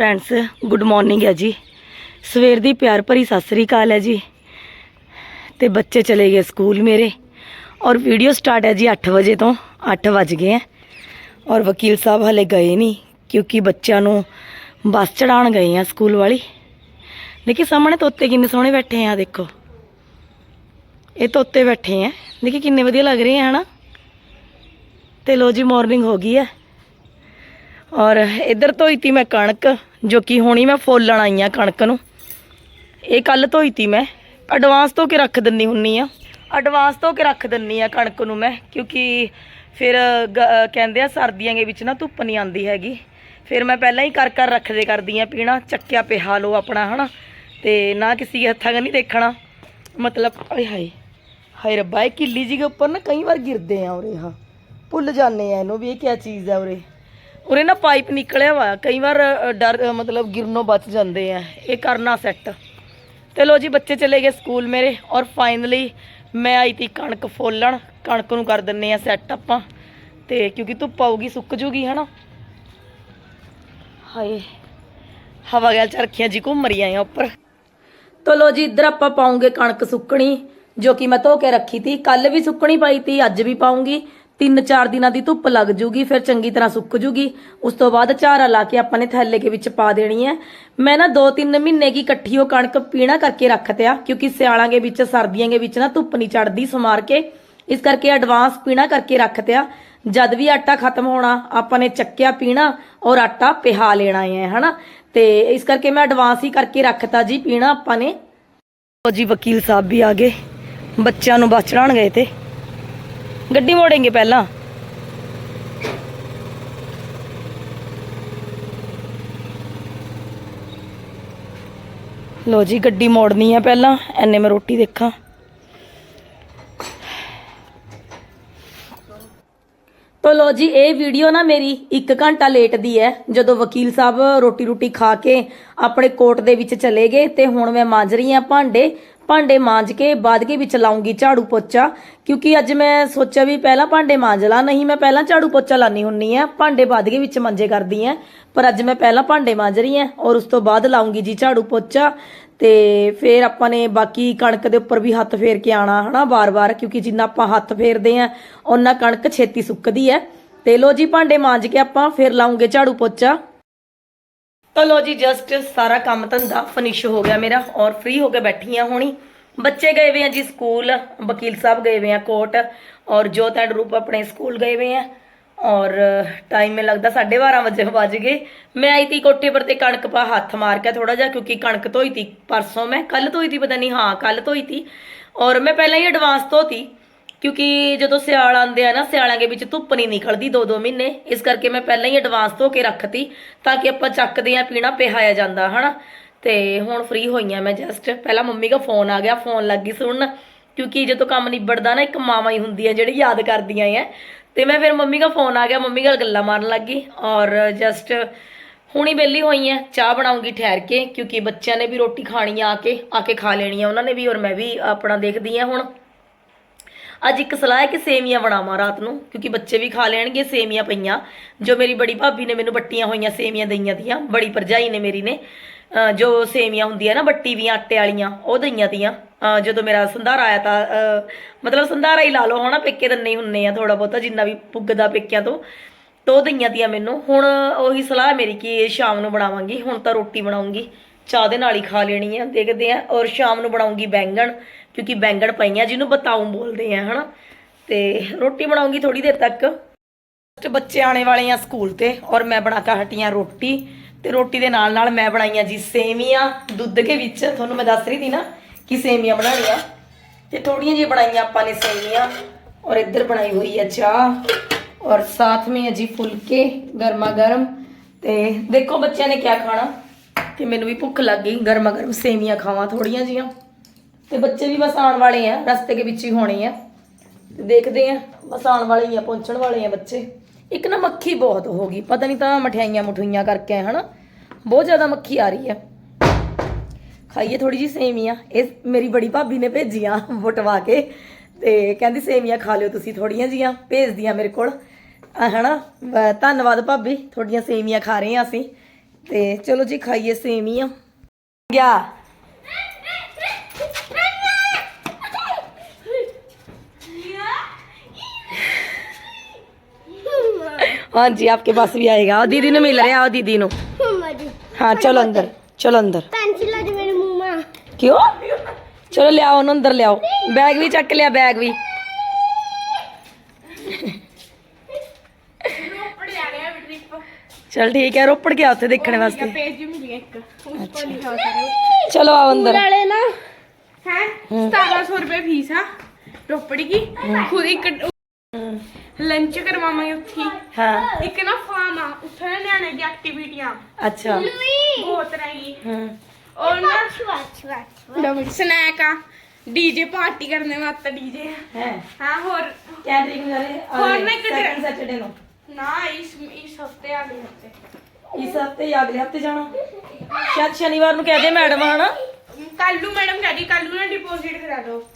Friends good morning ਹੈ ਜੀ। ਸਵੇਰ ਦੀ ਪਿਆਰ ਭਰੀ ਸਤਿ ਸ੍ਰੀ ਅਕਾਲ ਹੈ ਜੀ। ਤੇ ਬੱਚੇ ਚਲੇ ਗਏ ਸਕੂਲ ਮੇਰੇ। ਔਰ ਵੀਡੀਓ ਸਟਾਰਟ ਹੈ ਜੀ 8 ਵਜੇ ਤੋਂ 8 ਵੱਜ ਗਏ ਹੈ। ਔਰ ਵਕੀਲ ਸਾਹਿਬ ਹਲੇ ਗਏ ਨਹੀਂ, ਕਿਉਂਕਿ ਬੱਚਿਆਂ ਨੂੰ ਬੱਸ ਚੜਾਉਣ ਗਏ ਆ ਸਕੂਲ ਵਾਲੀ। ਦੇਖੀ ਸਾਹਮਣੇ ਤੋਤੇ ਕਿੰਨੇ ਸੋਹਣੇ ਬੈਠੇ ਆ, ਦੇਖੋ। ਇਹ ਤੋਤੇ ਬੈਠੇ ਆ। ਦੇਖੀ ਕਿੰਨੇ ਵਧੀਆ ਲੱਗ ਰਹੇ ਆ, ਹਨਾ। ਤੇ ਲੋ ਜੀ ਮਾਰਨਿੰਗ ਹੋ ਗਈ ਹੈ। ਔਰ ਇੱਧਰ ਧੋਈ ਤੀ ਮੈਂ ਕਣਕ, ਜੋ ਕਿ ਹੁਣੀ ਮੈਂ ਫੋਲਣ ਆਈ ਆ ਕਣਕ ਨੂੰ। ਇਹ ਕੱਲ ਧੋਈ ਤੀ ਮੈਂ। ਐਡਵਾਂਸ ਧੋ ਕੇ ਰੱਖ ਦਿੰਨੀ ਹੁੰਨੀ ਆ। ਐਡਵਾਂਸ ਧੋ ਕੇ ਰੱਖ ਦਿੰਨੀ ਆ ਕਣਕ ਨੂੰ ਮੈਂ, ਕਿਉਂਕਿ ਫਿਰ ਗ- ਕਹਿੰਦੇ ਆ ਸਰਦੀਆਂ ਦੇ ਵਿੱਚ ਨਾ ਧੁੱਪ ਨਹੀਂ ਆਉਂਦੀ ਹੈਗੀ। ਫਿਰ ਮੈਂ ਪਹਿਲਾਂ ਹੀ ਕਰ ਕਰ ਰੱਖਦੇ ਕਰਦੀ ਆ ਪੀਣਾ, ਚੱਕਿਆ ਪਿਹਾ ਲੋ ਆਪਣਾ, ਹਨਾ। ਤੇ ਨਾ ਕਿਸੇ ਹੱਥਾਂ ਕਾ ਨਹੀਂ ਦੇਖਣਾ। ਮਤਲਬ, ਆਏ ਹਾਏ ਹਾਏ ਰੱਬਾ, ਇਹ ਕਿੱਲੀ ਜੀ ਦੇ ਉੱਪਰ ਨਾ ਕਈ ਵਾਰ ਗਿਰਦੇ ਆ ਉਰੇ, ਹਾਂ। ਭੁੱਲ ਜਾਂਦੇ ਆ ਇਹਨੂੰ ਵੀ, ਇਹ ਕੀ ਚੀਜ਼ ਆ ਉਰੇ। ਉਰੇ ਨਾ ਪਾਈਪ ਨਿਕਲਿਆ ਵਾ, ਕਈ ਵਾਰ ਡਰ ਮਤਲਬ ਗਿਰਨੋਂ ਬਚ ਜਾਂਦੇ ਆ। ਇਹ ਕਰਨਾ ਸੈੱਟ। ਤੇ ਲੋ ਜੀ, ਬੱਚੇ ਚਲੇ ਗਏ ਸਕੂਲ ਮੇਰੇ, ਔਰ ਫਾਈਨਲੀ ਮੈਂ ਆਈ ਤੀ ਕਣਕ ਫੋਲਣ। ਕਣਕ ਨੂੰ ਕਰ ਦਿੰਨੇ ਆ ਸੈੱਟ ਆਪਾਂ। ਤੇ ਕਿਉਂਕਿ ਧੁੱਪ ਆਊਗੀ, ਸੁੱਕ ਜੂਗੀ, ਹਨਾ? ਹਾਏ, ਹਵਾ ਗੈਲ ਚਰਖੀਆਂ ਜੀ ਘੁੰਮ ਰਹੀਆਂ ਆ ਉੱਪਰ। ਤੋ ਲੋ ਜੀ, ਇੱਧਰ ਆਪਾਂ ਪਾਉਂਗੇ ਕਣਕ ਸੁੱਕਣੀ, ਜੋ ਕਿ ਮੈਂ ਧੋ ਕੇ ਰੱਖੀ ਤੀ। ਕੱਲ ਵੀ ਸੁੱਕਣੀ ਪਾਈ ਤੀ, ਅੱਜ ਵੀ ਪਾਉਂਗੀ। ਤਿੰਨ ਚਾਰ ਦਿਨਾਂ ਦੀ ਧੁੱਪ ਲੱਗ ਜੂਗੀ, ਫਿਰ ਚੰਗੀ ਤਰ੍ਹਾਂ ਸੁੱਕ ਜੂਗੀ। ਉਸ ਤੋਂ ਬਾਅਦ ਝਾਰਾ ਲਾ ਕੇ ਆਪਾਂ ਨੇ ਥੈਲੇ ਕੇ ਵਿੱਚ ਪਾ ਦੇਣੀ ਹੈ। ਮੈਂ ਨਾ 2-3 ਮਹੀਨੇ ਕੀ ਇਕੱਠੀ ਉਹ ਕਣਕ ਪੀਣਾ ਕਰਕੇ ਰੱਖਤਿਆ ਕਿਉਂਕਿ ਸਿਆਲਾਂ ਦੇ ਵਿੱਚ, ਸਰਦੀਆਂ ਦੇ ਵਿੱਚ ਨਾ ਧੁੱਪ ਨਹੀਂ ਚੜਦੀ ਸਮਾਰ ਕੇ। ਇਸ ਕਰਕੇ ਐਡਵਾਂਸ ਪੀਣਾ ਕਰਕੇ ਰੱਖਤਿਆ ਜਦ ਵੀ ਆਟਾ ਖਤਮ ਹੋਣਾ, ਆਪਾਂ ਨੇ ਚੱਕਿਆ ਪੀਣਾ, ਔਰ ਆਟਾ ਪਿਹਾ ਲੈਣਾ ਹੈ, ਹਨਾ? ਤੇ ਇਸ ਕਰਕੇ ਮੈਂ ਐਡਵਾਂਸ ਹੀ ਕਰਕੇ ਰੱਖਤਾ ਜੀ ਪੀਣਾ ਆਪਾਂ ਨੇ। ਜੀ, ਵਕੀਲ ਸਾਹਿਬ ਵੀ ਆ ਗਏ। ਬੱਚਿਆਂ ਨੂੰ ਬੱਸ ਚੜਾਉਣ ਗਏ ਤੇ। ਗੱਡੀ ਮੋੜेंगे ਪਹਿਲਾਂ। ਲੋ ਜੀ, ਗੱਡੀ ਮੋੜਨੀ ਹੈ ਪਹਿਲਾਂ, ਐਨੇ ਮੈਂ ਰੋਟੀ ਦੇਖਾਂ। ਤੋ ਲੋ ਜੀ, ਇਹ ਵੀਡੀਓ ਨਾ ਮੇਰੀ 1 ਘੰਟਾ ਲੇਟ ਦੀ ਹੈ। ਜਦੋਂ ਵਕੀਲ ਸਾਹਿਬ ਰੋਟੀ ਰੋਟੀ ਖਾ ਕੇ ਆਪਣੇ ਕੋਰਟ ਦੇ ਵਿੱਚ ਚਲੇ ਗਏ ਤੇ ਹੁਣ ਮੈਂ ਮਾਂਜ ਰਹੀ ਹਾਂ ਭਾਂਡੇ। ਭਾਂਡੇ ਮਾਂਜ ਕੇ ਬਾਅਦ ਕੇ ਵਿੱਚ ਲਾਉਂਗੀ ਝਾੜੂ ਪੋਚਾ, ਕਿਉਂਕਿ ਅੱਜ ਮੈਂ ਸੋਚਿਆ ਵੀ ਪਹਿਲਾਂ ਭਾਂਡੇ ਮਾਂਜ ਲਾਂ, ਨਹੀਂ ਮੈਂ ਪਹਿਲਾਂ ਝਾੜੂ ਪੋਚਾ ਲਾਨੀ ਹੁੰਨੀ ਆ ਭਾਂਡੇ ਬਾਅਦ ਕੇ ਵਿੱਚ ਮੰਜੇ ਕਰਦੀ ਆ ਪਰ ਅੱਜ ਮੈਂ ਪਹਿਲਾਂ ਭਾਂਡੇ ਮਾਂਜ ਰਹੀ ਆ ਔਰ ਉਸ ਤੋਂ ਬਾਅਦ ਲਾਉਂਗੀ ਜੀ ਝਾੜੂ ਪੋਚਾ ਤੇ ਫਿਰ ਆਪਾਂ ਨੇ ਬਾਕੀ ਕਣਕ ਦੇ ਉੱਪਰ ਵੀ ਹੱਥ ਫੇਰ ਕੇ ਆਣਾ ਹਨਾ ਬਾਰ-ਬਾਰ ਕਿਉਂਕਿ ਜਿੰਨਾ ਆਪਾਂ ਹੱਥ ਫੇਰਦੇ ਆ ਉਹਨਾਂ ਕਣਕ ਛੇਤੀ ਸੁੱਕਦੀ ਹੈ। ਤੇ ਲੋ ਜੀ, ਭਾਂਡੇ ਮਾਂਜ ਕੇ ਆਪਾਂ ਫਿਰ ਲਾਉਂਗੇ ਝਾੜੂ ਪੋਚਾ। ਤਾਂ ਲੋ ਜੀ ਜਸਟ ਸਾਰਾ ਕੰਮ ਧੰਦਾ ਫਿਨਿਸ਼ ਹੋ ਗਿਆ ਮੇਰਾ ਔਰ ਫ੍ਰੀ ਹੋ ਕੇ ਬੈਠੀ ਆ ਹੁਣੀ। ਬੱਚੇ ਗਏ ਵੇ ਆ ਜੀ ਸਕੂਲ, ਵਕੀਲ ਸਾਹਿਬ ਗਏ ਵੇ ਆ ਕੋਰਟ ਔਰ ਜੋਤ ਐਂਡ ਰੂਪ ਆਪਣੇ ਸਕੂਲ ਗਏ ਵੇ ਆ ਔਰ ਟਾਈਮ ਮੈਨੂੰ ਲੱਗਦਾ 12:30 ਵਜੇ ਵੱਜ ਗਏ। ਮੈਂ ਆਈ ਤੀ ਕੋਠੇ ਪਰ ਤੇ ਕਣਕ ਪਾ ਹੱਥ ਮਾਰ ਕੇ ਥੋੜਾ ਜਿਹਾ ਕਿਉਂਕਿ ਕਣਕ ਧੋਈ ਤੀ ਪਰਸੋਂ ਮੈਂ ਕੱਲ ਧੋਈ ਤੀ ਪਤਾ ਨਹੀਂ, ਹਾਂ ਕੱਲ ਧੋਈ ਤੀ। ਔਰ ਮੈਂ ਪਹਿਲਾਂ ਹੀ ਐਡਵਾਂਸ ਧੋਤੀ। ਕਿਉਂਕਿ ਜਦੋਂ ਸਿਆਲ ਆਉਂਦੇ ਆ ਨਾ, ਸਿਆਲਾਂ ਦੇ ਵਿੱਚ ਧੁੱਪ ਨਹੀਂ ਨਿਕਲਦੀ ਦੋ ਦੋ ਮਹੀਨੇ। ਇਸ ਕਰਕੇ ਮੈਂ ਪਹਿਲਾਂ ਹੀ ਐਡਵਾਂਸ ਧੋ ਕੇ ਰੱਖਤੀ ਤਾਂ ਕਿ ਆਪਾਂ ਚੱਕਦੇ ਆ ਪੀਣਾ ਪਿਹਾਇਆ ਜਾਂਦਾ, ਹਨਾ? ਤੇ ਹੁਣ ਫ੍ਰੀ ਹੋਈਆਂ ਮੈਂ ਜਸਟ ਪਹਿਲਾਂ ਮੰਮੀ ਦਾ ਫੋਨ ਆ ਗਿਆ ਫੋਨ ਲੱਗ ਗਈ ਸੁਣਨ। ਕਿਉਂਕਿ ਜਦੋਂ ਕੰਮ ਨਿਬੜਦਾ ਨਾ, ਇੱਕ ਮਾਵਾਂ ਹੀ ਹੁੰਦੀ ਆ ਜਿਹੜੀ ਯਾਦ ਕਰਦੀਆਂ ਆ ਤੇ ਮੈਂ ਫਿਰ ਮੰਮੀ ਦਾ ਫੋਨ ਆ ਗਿਆ, ਮੰਮੀ ਨਾਲ ਗੱਲਾਂ ਮਾਰਨ ਲੱਗ ਗਈ ਔਰ ਜਸਟ ਹੁਣੀ ਬੇਲੀ ਹੋਈ ਐ ਚਾਹ ਬਣਾਉਂਗੀ ਠਹਿਰ ਕੇ, ਕਿਉਂਕਿ ਬੱਚਿਆਂ ਨੇ ਵੀ ਰੋਟੀ ਖਾਣੀ ਆ ਆ ਕੇ ਆ ਕੇ ਖਾ ਲੈਣੀ ਆ ਉਹਨਾਂ ਨੇ ਵੀ ਔਰ ਮੈਂ ਵੀ ਆਪਣਾ ਦੇਖਦੀ ਆ ਹੁਣ। ਅੱਜ ਇੱਕ ਸਲਾਹ ਹੈ ਕਿ ਸੇਮੀਆਂ ਬਣਾਵਾਂ ਰਾਤ ਨੂੰ, ਕਿਉਂਕਿ ਬੱਚੇ ਵੀ ਖਾ ਲੈਣਗੇ ਸੇਮੀਆਂ ਪਈਆਂ। ਜੋ ਮੇਰੀ ਬੜੀ ਭਾਬੀ ਨੇ ਮੈਨੂੰ ਬੱਟੀਆਂ ਹੋਈਆਂ, ਸੇਮੀਆਂ ਦਈਆਂ ਤੀਆਂ, ਬੜੀ ਭਰਜਾਈ ਨੇ ਮੇਰੀ ਨੇ ਜੋ ਸੇਮੀਆਂ ਹੁੰਦੀਆਂ ਨਾ, ਬੱਟੀ ਵੀ ਆਟੇ ਵਾਲੀਆਂ, ਉਹ ਦਈਆਂ ਤੀਆਂ। ਜਦੋਂ ਮੇਰਾ ਸੰਧਾਰਾ ਆਇਆ ਤਾਂ ਮਤਲਬ ਸੰਧਾਰਾ ਹੀ ਲਾ ਲਓ, ਹਨਾ, ਪੇਕੇ ਦੰਨੇ ਹੁੰਨੇ ਆ ਥੋੜਾ ਬਹੁਤਾ, ਜਿੰਨਾ ਵੀ ਪੁੱਗਦਾ ਪੇਕਿਆਂ ਤੋਂ, ਤੋ ਉਹ ਦਈਆਂ ਤੀਆਂ ਮੈਨੂੰ। ਹੁਣ ਉਹੀ ਸਲਾਹ ਮੇਰੀ ਕਿ ਸ਼ਾਮ ਨੂੰ ਬਣਾਵਾਂਗੀ, ਹੁਣ ਤਾਂ ਰੋਟੀ ਬਣਾਉਂਗੀ, ਚਾਹ ਦੇ ਨਾਲ ਹੀ ਖਾ ਲੈਣੀ ਆ, ਦੇਖਦੇ ਆ, ਔਰ ਸ਼ਾਮ ਨੂੰ ਬਣਾਉਂਗੀ ਬੈਂਗਣ। ਕਿਉਂਕਿ ਬੈਂਗਣ ਪਈਆਂ ਜਿਹਨੂੰ ਬਤਾਉਂ ਬੋਲਦੇ ਆ, ਹਨਾ? ਤੇ ਰੋਟੀ ਬਣਾਉਂਗੀ ਥੋੜੀ ਦੇਰ ਤੱਕ। ਫਸਟ ਬੱਚੇ ਆਣੇ ਵਾਲੇ ਆ ਸਕੂਲ ਤੇ ਔਰ ਮੈਂ ਬਣਾ ਕੇ ਹਟੀਆਂ ਰੋਟੀ। ਤੇ ਰੋਟੀ ਦੇ ਨਾਲ ਨਾਲ ਮੈਂ ਬਣਾਈਆਂ ਜੀ ਸੇਵੀਆਂ, ਦੁੱਧ ਦੇ ਵਿੱਚ। ਤੁਹਾਨੂੰ ਮੈਂ ਦੱਸ ਰਹੀ ਸੀ ਨਾ ਕਿ ਸੇਵੀਆਂ ਬਣਾਉਣੀਆਂ। ਤੇ ਥੋੜੀਆਂ ਜਿਹੀਆਂ ਬਣਾਈਆਂ ਆਪਾਂ ਨੇ ਸੇਵੀਆਂ। ਔਰ ਇੱਧਰ ਬਣਾਈ ਹੋਈ ਹੈ ਚਾਹ। ਔਰ ਸਾਥ ਮੇਂ ਹੈ ਜੀ ਫੁਲਕੇ ਗਰਮਾ ਗਰਮ। ਤੇ ਦੇਖੋ ਬੱਚਿਆਂ ਨੇ ਕੀ ਖਾਣਾ। ਤੇ ਮੈਨੂੰ ਵੀ ਭੁੱਖ ਲੱਗ ਗਈ। ਗਰਮਾ ਗਰਮ ਸੇਵੀਆਂ ਖਾਵਾਂ ਥੋੜੀਆਂ ਜੀਆਂ ਤੇ ਬੱਚੇ ਵੀ ਬਸ ਆਉਣ ਵਾਲੇ ਆ, ਰਸਤੇ ਦੇ ਵਿੱਚ ਹੀ ਹੋਣੇ ਆ। ਤੇ ਦੇਖਦੇ ਆ, ਬਸ ਆਉਣ ਵਾਲੇ ਹੀ ਆ, ਪਹੁੰਚਣ ਵਾਲੇ ਆ ਬੱਚੇ। ਇੱਕ ਨਾ ਮੱਖੀ ਬਹੁਤ ਹੋ ਗਈ, ਪਤਾ ਨਹੀਂ ਤਾਂ ਮਠਿਆਈਆਂ ਮਠੂਈਆਂ ਕਰਕੇ ਆਏ ਹਨਾ? ਬਹੁਤ ਜ਼ਿਆਦਾ ਮੱਖੀ ਆ ਰਹੀ ਆ। ਖਾਈਏ ਥੋੜੀ ਜੀ ਸੇਵੀਆਂ ਇਹ ਮੇਰੀ ਬੜੀ ਭਾਬੀ ਨੇ ਭੇਜੀਆਂ ਵਟਵਾ ਕੇ, ਤੇ ਕਹਿੰਦੀ ਸੇਵੀਆਂ ਖਾ ਲਿਓ ਤੁਸੀਂ ਥੋੜੀਆਂ ਜੀਆਂ ਭੇਜਦੀਆਂ ਮੇਰੇ ਕੋਲ। ਅਹ ਹਨਾ? ਧੰਨਵਾਦ ਭਾਬੀ ਤੁਹਾਡੀਆਂ ਸੇਵੀਆਂ ਖਾ ਰਹੇ ਆ ਅਸੀਂ। ਤੇ ਚਲੋ ਜੀ, ਖਾਈਏ ਸੇਵੀਆਂ ਗਿਆ। हाँ जी आपके पास भी आएगा। आओ दीदी ने मिल रहे आओ दीदी नो। हाँ चलो अंदर चलो अंदर। क्यों? चलो ले आओ अंदर ले आओ। बैग भी चक लिया बैग भी। चल ठीक है रोपड़ के आते देखने वास्ते। अच्छा। चलो आओ अंदर। ना हम्म। सौ रुपये फ़ीस है रोपड़ की। हम्म। खुद ही ਵਾਲੇ ਨਾ ਹੈ 1700 ਰੁਪਏ ਫੀਸ ਆ ਰੋਪੜ ਕੀ ਖੁਦ ਇੱਕ ਲੰਚ ਕਰਵਾਵਾਂਗੇ ਉੱਥੇ। ਹੀ। ਹਾਂ ਇੱਕ ਨਾ ਫਾਰਮ ਆ ਉੱਥੇ ਨਾ ਨਿਆਣੇ ਦੀ ਐਕਟੀਵਿਟੀਆਂ ਅੱਛਾ। ਬਹੁਤ ਤਰ੍ਹਾਂ ਦੀ ਹਾਂ। ਔਰ ਨਾ ਸਨੈਕ ਆ। ਡੀਜੇ ਪਾਰਟੀ ਕਰਨੇ ਵਾਸਤੇ ਡੀਜੇ ਹੈ। ਹਾਂ ਹੋਰ? ਕੈਂਡਰਿੰਗ ਵਾਲੇ ਹੋਰ ਨਾ ਇੱਕ ਸੈਟਰਡੇ ਨੂੰ। ਨਾ ਇਸ ਇਸ ਹਫ਼ਤੇ ਆ ਗਏ ਹਫ਼ਤੇ। ਇਸ ਹਫ਼ਤੇ ਜਾਂ ਅਗਲੇ ਹਫ਼ਤੇ ਜਾਣਾ? ਸ਼ਾਇਦ ਸ਼ਨੀਵਾਰ ਨੂੰ ਕਹਦੇ ਮੈਡਮ ਹਨਾ? ਕੱਲ ਨੂੰ ਮੈਡਮ ਕਹਿੰਦੀ ਕੱਲ ਨੂੰ ਨਾ ਡਿਪੋਜ਼ਿਟ ਕਰਾ ਦਿਓ।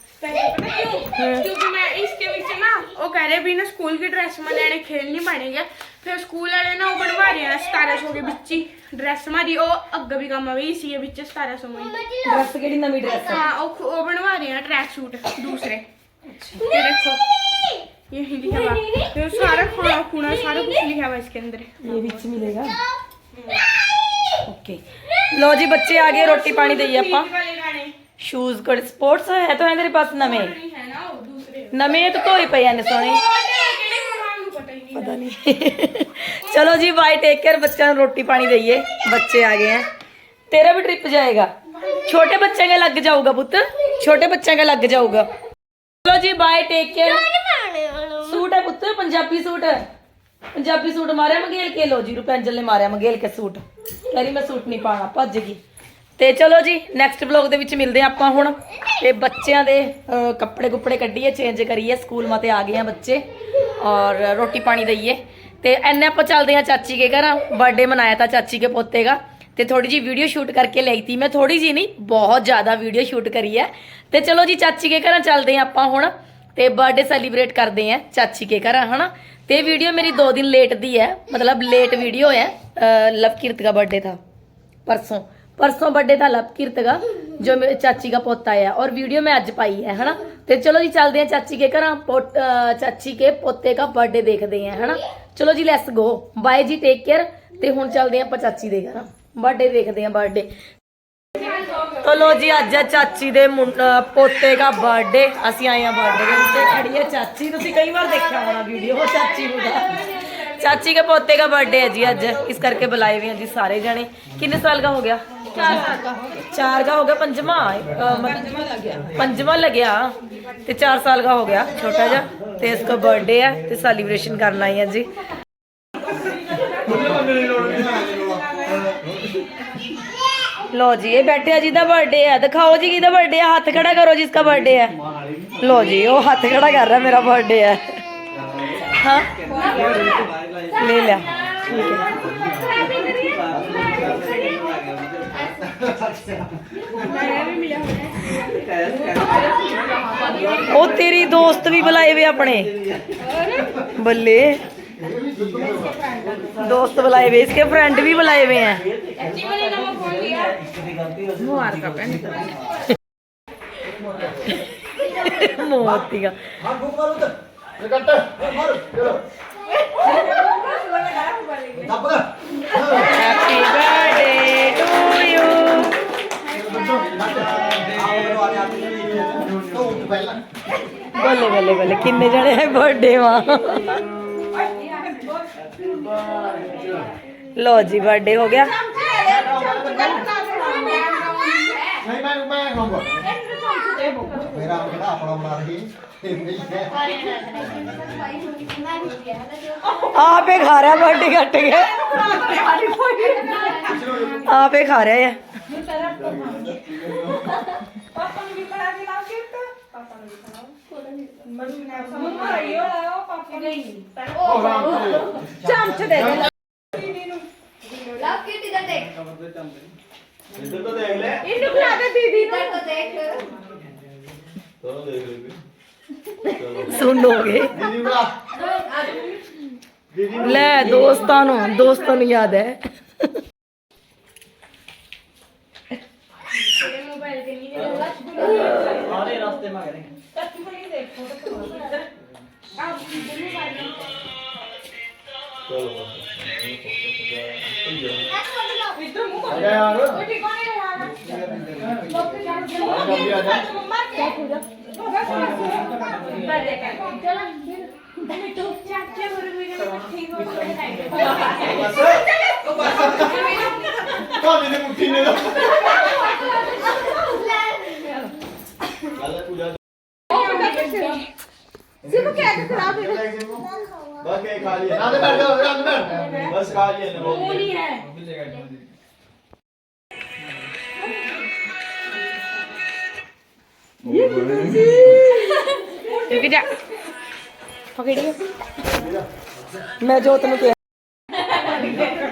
रहे भी ना स्कूल की ड्रेस में लेने खेल नहीं फिर स्कूल वाले ना वो बनवा रहे हैं सतारा सौ के बिच ड्रेस मारी। वो अग्गे भी कम इसी बिच सतारा सौ में। ड्रेस नवी ड्रेस वो वो बनवा रहे हैं ट्रैक सूट दूसरे। ये देखो। लिखा हुआ। सारा खाना खुना सारा कुछ लिखा हुआ इसके अंदर। ये मिलेगा। ओके हम्म। लो जी बच्चे आ गए रोटी पानी दे शूज़ कड़ स्पोर्ट्स है तो है तेरे पास नमे? नमे तो धोए पे हैं सोने। पता नहीं चलो जी बाय टेक केयर बच्चा रोटी पानी दइए बच्चे आ गए हैं। तेरा भी ट्रिप जाएगा। छोटे बच्चे का लग जाऊगा पुत छोटे बच्चे का लग जाऊगा। चलो जी बाय टेक केयर सूट है पुत्र पंजाबी सूट पंजाबी सूट मारे मंगेल के। लो जी रूपेंजल ने मारे मंगेल के सूट। कह रही मैं सूट नहीं पाना भजगी ਤੇ ਚਲੋ ਜੀ ਨੈਕਸਟ ਵਲੌਗ ਦੇ ਵਿੱਚ ਮਿਲਦੇ ਆਪਾਂ ਹੁਣ। ਤੇ ਬੱਚਿਆਂ ਦੇ ਕੱਪੜੇ ਕੁੱਪੜੇ ਕੱਢੀਏ ਚੇਂਜ ਕਰੀਏ ਸਕੂਲ ਮਤੇ ਆ ਗਏ ਆ ਬੱਚੇ। ਔਰ ਰੋਟੀ ਪਾਣੀ ਦਈਏ। ਤੇ ਐਨੇ ਆਪਾਂ ਚੱਲਦੇ ਆ ਚਾਚੀ ਕੇ ਘਰ। ਬਰਥਡੇ ਮਨਾਇਆ ਤਾਂ ਚਾਚੀ ਕੇ ਪੋਤੇ ਦਾ। ਤੇ ਥੋੜੀ ਜੀ ਵੀਡੀਓ ਸ਼ੂਟ ਕਰਕੇ ਲਈ ਤੀ ਮੈਂ। ਥੋੜੀ ਜੀ ਨਹੀਂ, ਬਹੁਤ ਜ਼ਿਆਦਾ ਵੀਡੀਓ ਸ਼ੂਟ ਕਰੀ ਹੈ। ਤੇ ਚਲੋ ਜੀ, ਚਾਚੀ ਕੇ ਘਰਾਂ ਚੱਲਦੇ ਆ ਆਪਾਂ ਹੁਣ। ਤੇ ਬਰਥਡੇ ਸੈਲੀਬ੍ਰੇਟ ਕਰਦੇ ਆ ਚਾਚੀ ਕੇ ਘਰ, ਹਨਾ? ਤੇ ਵੀਡੀਓ ਮੇਰੀ 2 ਦਿਨ ਲੇਟ ਦੀ ਹੈ। ਮਤਲਬ ਲੇਟ ਵੀਡੀਓ ਹੈ। ਲਵਕੀਰਤ ਦਾ ਬਰਥਡੇ ਥਾ ਪਰਸੋਂ। परसों बर्थडे था लवकीर्त का जो मेरे चाची का पोता है और वीडियो मैं ਅੱਜ ਪਾਈ ਹੈ ਹਨਾ ਤੇ ਚਲੋ ਜੀ ਚੱਲਦੇ ਆ ਚਾਚੀ ਕੇ ਘਰਾਂ ਪੋਤ- ਅਹ ਚਾਚੀ ਕੇ ਪੋਤੇ ਦਾ ਬਰਥਡੇ ਦੇਖਦੇ ਆ ਹਨਾ ਚਲੋ ਜੀ ਲੈਟਸ ਗੋ ਬਾਏ ਜੀ ਟੇਕ ਕੇਅਰ ਤੇ ਹੁਣ ਚੱਲਦੇ ਆ ਆਪਾਂ ਚਾਚੀ ਦੇ ਘਰਾਂ ਬਰਥਡੇ ਦੇਖਦੇ ਆ ਬਰਥਡੇ ਤੋ ਲੋ ਜੀ ਅੱਜ ਹੈ ਚਾਚੀ ਦੇ ਮੁੰ- ਅਹ ਪੋਤੇ ਦਾ ਬਰਥਡੇ ਅਸੀਂ ਆਏ ਆ ਬਰਥਡੇ ਦੇ ਉੱਤੇ ਖੜੀ ਹੈ ਚਾਚੀ ਤੁਸੀਂ ਕਈ ਵਾਰ ਦੇਖਿਆ ਹੋਣਾ ਵੀਡੀਓ ਉਹ ਚਾਚੀ ਨੂੰ ਦਾ ਚਾਚੀ ਕੇ ਪੋਤੇ ਦਾ ਬਰਥਡੇ ਹੈ ਜੀ ਅੱਜ। ਇਸ ਕਰਕੇ ਬੁਲਾਏ ਹੋਏ ਹਾਂ ਜੀ ਸਾਰੇ ਜਣੇ। ਕਿੰਨੇ ਸਾਲ ਦਾ ਹੋ ਗਿਆ? 4 ਸਾਲ ਦਾ ਚਾਰ ਦਾ ਹੋ ਗਿਆ ਪੰਜਵਾਂ? ਪੰਜਵਾਂ ਲੱਗ ਗਿਆ। ਪੰਜਵਾਂ ਲੱਗਿਆ। ਤੇ 4 ਸਾਲ ਦਾ ਹੋ ਗਿਆ ਛੋਟਾ ਜਿਹਾ। ਤੇ ਇਸ ਦਾ ਬਰਥਡੇ ਹੈ ਤੇ ਸੈਲੀਬ੍ਰੇਸ਼ਨ ਕਰਨ ਆਈ ਹਾਂ ਜੀ। ਲੋ ਜੀ ਇਹ ਬੈਠਿਆ ਜੀ ਦਾ ਬਰਥਡੇ ਹੈ। ਦਿਖਾਓ ਜੀ ਕਿਹਦਾ ਬਰਥਡੇ ਹੈ। ਹੱਥ ਖੜਾ ਕਰੋ ਜਿਸका ਬਰਥਡੇ ਹੈ। ਲੋ ਜੀ ਉਹ ਹੱਥ ਖੜਾ ਕਰ ਰਿਹਾ ਮੇਰਾ ਬਰਥਡੇ ਹੈ। हाँ। ले लिया। ठीक है। ओ, तेरी दोस्त भी बुलाए हुए अपने। बल्ले। दोस्त बुलाए हुए इसके फ्रेंड भी बुलाए हुए हैं। मोती का ਹੈਪੀ ਬਰਥਡੇ ਬੱਲੇ ਬੱਲੇ ਬੱਲੇ ਕਿੰਨੇ ਜਣੇ ਹੈ ਬਰਥਡੇ ਵਾ? ਲੋ ਜੀ ਬਰਥਡੇ ਹੋ ਗਿਆ। ਮੇਰਾ ਆਪਣਾ ਬਣਾ ਰਹੀ ਆਪੇ ਖਾ ਰਿਹਾ ਬਰਥਡੇ ਕੱਟ ਕੇ ਆਪੇ ਖਾ ਰਿਹਾ ਹੈ। ਚਮਚ ਦੇ ਦੇ। ਲਵ ਕਿਟੀ ਦਾ ਦੇਖ झुंड हो गए ले दोस्तान दोस्तान याद है यार ਭਾਵੇਂ ਨੇ ਮੁੱਠੀ ਨੇ ਦੋ ਗੱਲ ਪੂਜਾ ਸਿਰਫ ਕੈਕ ਖਰਾਬ ਹੈ ਬਸ ਕੇ ਖਾ ਲਿਆ। ਨਾ ਤੇ ਬੈਠ ਜਾ ਨਾ ਤੇ ਬੈਠ। ਬਸ ਖਾ ਲਿਆ। ਨਾ ਉਹ ਨਹੀਂ ਹੈ। ਰੁਕ ਜਾ ਪਕੜੀਏ ਮੈਂ ਜੋਤ ਨੂੰ ਕਿਹਾ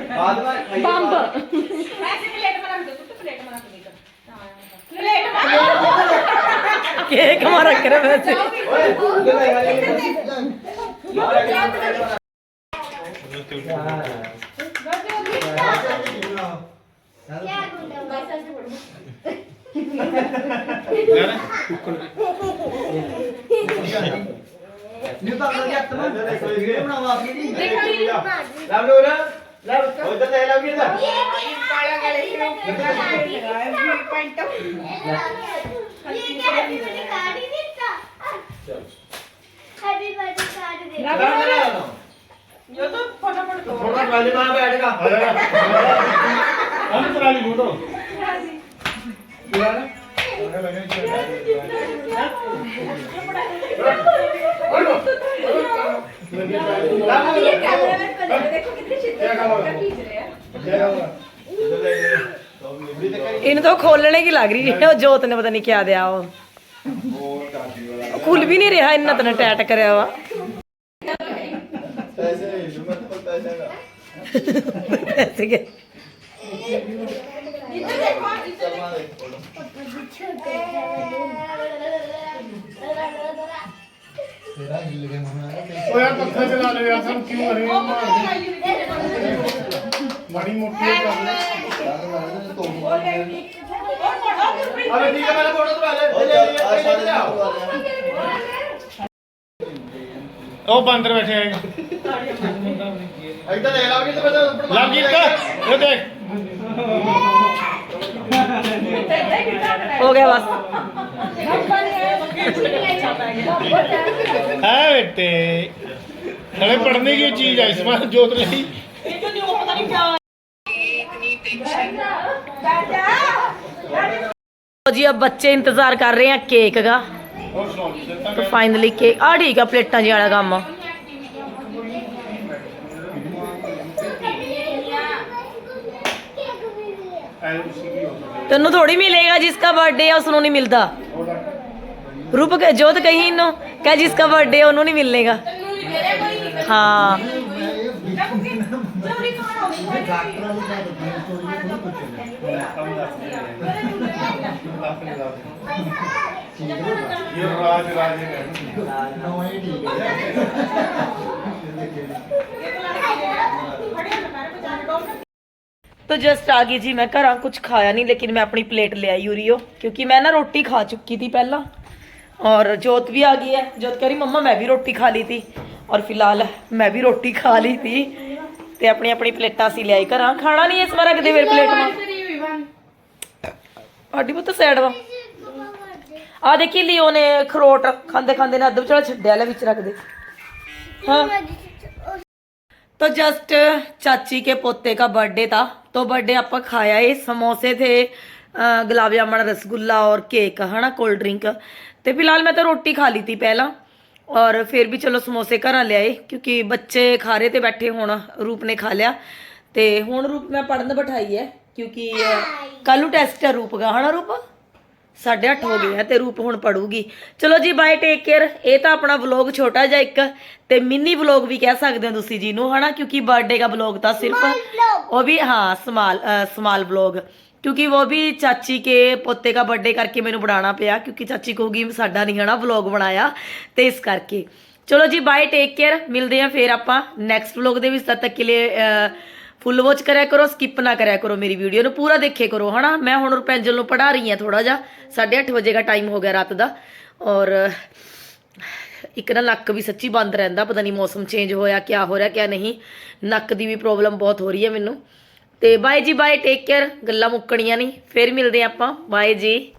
ਬਾਅਦ ਵਿੱਚ ਬੰਬ ਐਸੇ ਪਲੇਟ ਮਾ ਲੈ ਲੈ ਕੁੱਕੜ ਨਹੀਂ ਤਾਂ ਅਗਲਾ ਜੱਟ ਨਾ ਵੀਡੀਓ ਬਣਾਵਾ ਆਪਣੀ ਦੀ ਲਵ ਲੋਰ ਲਵ ਉਧਰ ਲੈ ਲਵ ਵੀਰ ਦਾ ਜੋ ਤਾਂ ਫਟਾਫਟ ਤੋੜ ਥੋੜਾ ਗੱਲ ਨਾ ਬੈਠ ਗਾ। ਅੰਤਰਾਲੀ ਫੋਟੋ। ਇਹਨੂੰ ਤਾਂ ਖੋਲਣੇ ਕੀ ਲੱਗ ਰਹੀ ਹੈ? ਉਹ ਜੋਤ ਨੇ ਪਤਾ ਨਹੀਂ ਕਿਆ ਦਿਆ ਉਹ। ਖੁੱਲ ਵੀ ਨਹੀਂ ਰਿਹਾ ਇੰਨਾ ਤਨ ਟੈਟ ਕਰਿਆ ਵਾ। ਪੈਸੇ ਨਹੀਂ ਜੁਮਤ ਪਤਾ ਜਾਣਾ ਤੇਰਾ ਹਿੱਲ ਗਿਆ ਮਨਾ ਉਹ ਯਾਰ ਪੱਖਾ ਚਲਾ ਲੈ ਯਾਰ ਸਾਨੂੰ ਕਿਉਂ ਅਰੇ ਮਾੜੀ ਮੋਟੀ ਕਰ ਲੈ। ਅਰੇ ਠੀਕ ਹੈ ਮੈਂ ਫੋਟੋ ਤਵਾ ਲੈ। ਲੈ ਲੈ ਲੈ ਲੈ ਉਹ ਬੰਦਰ ਬੈਠੇ ਆਏਗਾ ਇੱਧਰ ਦੇਖ ਲਵਜੀਤ ਬਸ ਲਵਜੀਤ ਇਹ ਦੇਖ। ਹੋ ਗਿਆ ਬਸ। है बेटे अरे पढ़ने की चीज है इसमें जोत रही ਲਓ ਜੀ अब ਬੱਚੇ ਇੰਤਜ਼ਾਰ ਕਰ ਰਹੇ ਆ ਕੇਕ ਦਾ और सुनो चलता ਤਾਂ ਫਾਈਨਲੀ ਕੇਕ ਆ ਠੀਕ ਆ ਪਲੇਟਾਂ ਜੀ ਵਾਲਾ ਕੰਮ है उसी की हो सकती ਤੈਨੂੰ ਥੋੜੀ रूप का जोत कहीं नो क्या जिसका बर्थडे है उन्होंने मिलनेगा हाँ तो जस्ट आ गई जी मैं घर कुछ खाया नहीं लेकिन मैं अपनी प्लेट ले आई यूरियो क्योंकि मैं ना रोटी खा चुकी थी पहला और जोत भी आ गई है जोत कह रही मम्मा मैं भी रोटी खा ली थी और फिलहाल मैं भी रोटी खा ली थी ਤੇ ਆਪਣੀ ਆਪਣੀ ਪਲੇਟਾਂ ਸੀ ਲਿਆਈ ਘਰਾਂ ਖਾਣਾ ਨਹੀਂ ਇਸ ਵਾਰ ਰੱਖਦੇ ਫਿਰ ਪਲੇਟ ਮਾ ਆਡੀ ਪੁੱਤ ਸਾਈਡ ਵਾ ਆ ਦੇਖੀ ਲਿਓ ਨੇ ਖਰੋਟ ਖਾਂਦੇ ਖਾਂਦੇ ਨੇ ਅੱਧ ਵਿਚਾਲਾ ਛੱਡਿਆ ਲੈ ਵਿੱਚ ਰੱਖ ਦੇ हाँ तो जस्ट चाची के पोते का बर्थडे था तो बर्थडे आपका खाया है समोसे थे अ, गुलाब जामुन रसगुल्ला और केक है ना कोल्ड ड्रिंक ਤੇ ਫਿਲਹਾਲ ਮੈਂ ਤਾਂ ਰੋਟੀ ਖਾ ਲਈ ਤੀ ਪਹਿਲਾਂ। ਔਰ ਫਿਰ ਵੀ ਚਲੋ ਸਮੋਸੇ ਘਰਾਂ ਲਿਆਏ ਕਿਉਂਕਿ ਬੱਚੇ ਖਾ ਰਹੇ ਤੇ ਬੈਠੇ ਹੁਣ ਰੂਪ ਨੇ ਖਾ ਲਿਆ। ਤੇ ਹੁਣ ਰੂਪ ਮੈਂ ਪੜਨ ਬਿਠਾਈ ਹੈ ਕਿਉਂਕਿ ਕੱਲ ਨੂੰ ਟੈਸਟ ਹੈ ਰੂਪ ਦਾ ਹਨਾ ਰੂਪ? 8:30 ਹੋ ਗਏ ਆ ਤੇ ਰੂਪ ਹੁਣ ਪੜੂਗੀ ਚਲੋ ਜੀ ਬਾਏ ਟੇਕ ਕੇਅਰ ਇਹ ਤਾਂ ਆਪਣਾ ਵਲੌਗ ਛੋਟਾ ਜਿਹਾ ਇੱਕ ਤੇ ਮਿੰਨੀ ਵਲੌਗ ਵੀ ਕਹਿ ਸਕਦੇ ਹੋ ਤੁਸੀਂ ਜੀ ਨੂੰ ਹਨਾ? ਕਿਉਂਕਿ ਬਰਥਡੇ ਦਾ ਵਲੌਗ ਤਾਂ ਸਿਰਫ ਉਹ ਵੀ ਹਾਂ ਸਮਾਲ ਸਮਾਲ ਵਲੌਗ ਕਿਉਂਕਿ ਉਹ ਵੀ ਚਾਚੀ ਕੇ ਪੋਤੇ ਦਾ ਬਰਥਡੇ ਕਰਕੇ ਮੈਨੂੰ ਬਣਾਉਣਾ ਪਿਆ, ਕਿਉਂਕਿ ਚਾਚੀ ਕਹੂਗੀ ਸਾਡਾ ਨਹੀਂ ਹਨਾ ਵਲੌਗ ਬਣਾਇਆ, ਤੇ ਇਸ ਕਰਕੇ। ਚਲੋ ਜੀ ਬਾਏ ਟੇਕ ਕੇਅਰ ਮਿਲਦੇ ਆ ਫੇਰ ਆਪਾਂ ਨੈਕਸਟ ਵਲੌਗ ਦੇ ਵਿੱਚ। ਤਦ ਤੱਕ ਕੇ ਲਈ ਫੁੱਲ ਵਾਚ ਕਰਿਆ ਕਰੋ ਸਕਿਪ ਨਾ ਕਰਿਆ ਕਰੋ ਮੇਰੀ ਵੀਡੀਓ ਨੂੰ, ਪੂਰਾ ਦੇਖੇ ਕਰੋ ਹਨਾ। ਮੈਂ ਹੁਣ ਰੁਪੈਂਜਲ ਨੂੰ ਪੜਾ ਰਹੀ ਹਾਂ ਥੋੜਾ ਜਿਹਾ 8:30 ਵਜੇ ਦਾ ਟਾਈਮ ਹੋ ਗਿਆ ਰਾਤ ਦਾ। ਔਰ ਇੱਕ ਨਾ ਨੱਕ ਵੀ ਸੱਚੀ ਬੰਦ ਰਹਿੰਦਾ, ਪਤਾ ਨਹੀਂ ਮੌਸਮ ਚੇਂਜ ਹੋਇਆ, ਕਿਆ ਹੋ ਰਿਹਾ, ਕਿਆ ਨਹੀਂ। ਨੱਕ ਦੀ ਵੀ ਪ੍ਰੋਬਲਮ ਬਹੁਤ ਹੋ ਰਹੀ ਹੈ ਮੈਨੂੰ। ਤੇ ਬਾਏ ਜੀ ਬਾਏ ਟੇਕ ਕੇਅਰ ਗੱਲਾਂ ਮੁੱਕਣੀਆਂ ਨਹੀਂ। ਫਿਰ ਮਿਲਦੇ ਆਪਾਂ। ਬਾਏ ਜੀ।